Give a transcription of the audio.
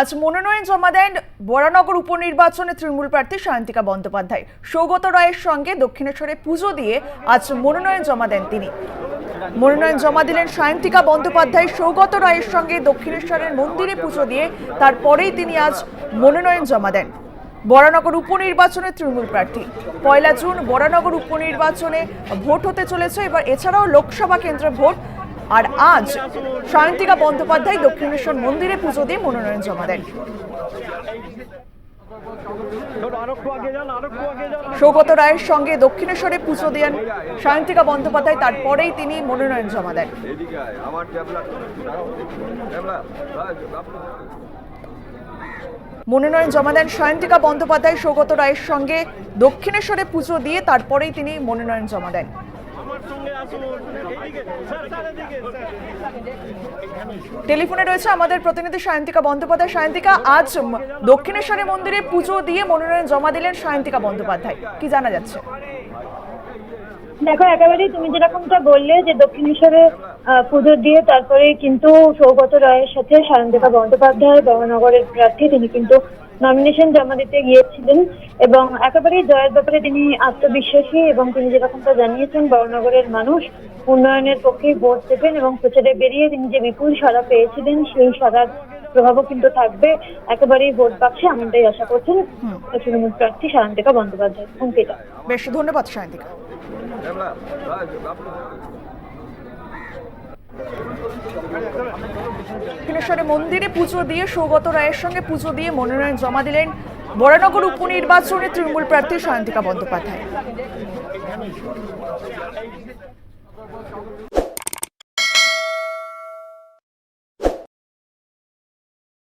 আজ মনোনয়ন জমা দেন বরানগর উপনির্বাচনে তৃণমূল প্রার্থী সায়ন্তিকা বন্দ্যোপাধ্যায়। সৌগত রায়ের সঙ্গে দক্ষিণেশ্বরে পুজো দিয়ে আজ মনোনয়ন জমা দেন তিনি। মনোনয়ন জমা দিলেন সায়ন্তিকা বন্দ্যোপাধ্যায়। সৌগত রায়ের সঙ্গে দক্ষিণেশ্বরের মন্দিরে পুজো দিয়ে তারপরেই তিনি আজ মনোনয়ন জমা দেন। বরানগর উপনির্বাচনে তৃণমূল প্রার্থী। পয়লা জুন বরানগর উপনির্বাচনে ভোট হতে চলেছে। এবার এছাড়াও লোকসভা কেন্দ্রে ভোট আর আজ সায়ন্তিকা বন্দ্যোপাধ্যায় দক্ষিণেশ্বর মন্দিরে পুজো দিয়ে মনোনয়ন জমা দেন। সৌগত রায়ের সঙ্গে দক্ষিণেশ্বরে পুজো দেন সায়ন্তিকা বন্দ্যোপাধ্যায়, তারপরেই তিনি মনোনয়ন জমা দেন। মনোনয়ন জমা দেন সায়ন্তিকা বন্দ্যোপাধ্যায়, সৌগত রায়ের সঙ্গে দক্ষিণেশ্বরে পুজো দিয়ে তারপরেই তিনি মনোনয়ন জমা দেন। টেলিফোনে রয়েছে আমাদের প্রতিনিধি সায়ন্তিকা বন্দ্যোপাধ্যায়। সায়ন্তিকা, আজ দক্ষিণেশ্বরে মন্দিরে পুজো দিয়ে মনোনয়ন জমা দিলেন সায়ন্তিকা বন্দ্যোপাধ্যায়। কি জানা যাচ্ছে? দেখো, একেবারেই তুমি যেরকমটা বললে যে দক্ষিণেশ্বরে পুজো দিয়ে তারপরে কিন্তু সৌগত রায়ের সাথে সায়ন্তিকা বন্দ্যোপাধ্যায় বড়নগরের প্রার্থী, তিনি কিন্তু নমিনেশন জমা দিতে গিয়েছিলেন এবং একেবারেই জয়ের ব্যাপারে তিনি আত্মবিশ্বাসী এবং তিনি যেরকমটা জানিয়েছেন বড়নগরের মানুষ উন্নয়নের পক্ষেই ভোট দেবেন এবং প্রচারে বেরিয়ে তিনি যে বিপুল সাড়া পেয়েছিলেন সেই সাড়ার প্রভাবও কিন্তু থাকবে। একেবারেই ভোট বাক্সে এমনটাই আশা করছেন তৃণমূল প্রার্থী সায়ন্তিকা বন্দ্যোপাধ্যায়। অঙ্কিতা। বেশ ধন্যবাদ সায়ন্তিকা। ট্যাবলা মন্দিরে পুজো দিয়ে সৌগত রায়ের সঙ্গে পুজো দিয়ে মনোনয়ন জমা দিলেন বরানগর উপনির্বাচনে তৃণমূল প্রার্থী সায়ন্তিকা বন্দ্যোপাধ্যায়।